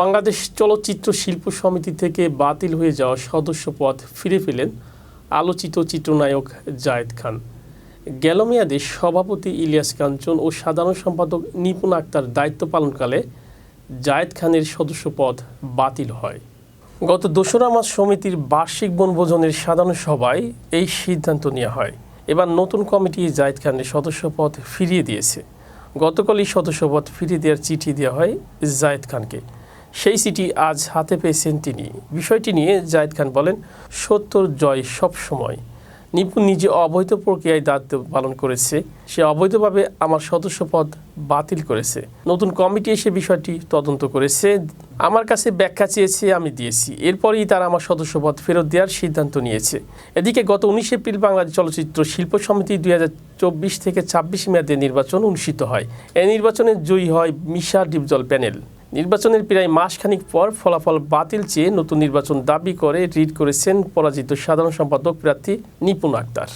বাংলাদেশ চলচ্চিত্র শিল্প সমিতি থেকে বাতিল হয়ে যাওয়া সদস্য পদ ফিরে পেলেন আলোচিত চিত্রনায়ক জায়েদ খান। গেল মেয়াদে সভাপতি ইলিয়াস কাঞ্চন ও সাধারণ সম্পাদক নিপুণ আক্তার দায়িত্ব পালনকালে জায়েদ খানের সদস্য পদ বাতিল হয়। গত দোসরা মাস সমিতির বার্ষিক বনভোজনের সাধারণ সভায় এই সিদ্ধান্ত নেওয়া হয়। এবার নতুন কমিটি জায়েদ খানের সদস্যপদ ফিরিয়ে দিয়েছে। গতকালই সদস্যপদ ফিরিয়ে দেওয়ার চিঠি দেওয়া হয় জায়েদ খানকে। সেই সিটি আজ হাতে পেয়েছেন তিনি। বিষয়টি নিয়ে জায়েদ খান বলেন, সত্যর জয় সব সময়। নিপুণ নিজে অবৈধ প্রক্রিয়ায় দায়িত্ব পালন করেছে। সে অবৈধভাবে আমার সদস্যপদ বাতিল করেছে। নতুন কমিটি এসে বিষয়টি তদন্ত করেছে। আমার কাছে ব্যাখ্যা চেয়েছে, আমি দিয়েছি। এরপরেই তারা আমার সদস্যপদ ফেরত দেওয়ার সিদ্ধান্ত নিয়েছে। এদিকে গত উনিশে এপ্রিল বাংলাদেশ চলচ্চিত্র শিল্প সমিতি দুই চব্বিশ থেকে ছাব্বিশ মেয়াদে নির্বাচন অনুষ্ঠিত হয়। এই নির্বাচনে জয়ী হয় মিশা ডিপজল প্যানেল। নির্বাচনের প্রায় মাসখানিক পর ফলাফল বাতিল চেয়ে নতুন নির্বাচন দাবি করে, রিট করেছেন পরাজিত সাধারণ সম্পাদক প্রার্থী নিপুণ আক্তার।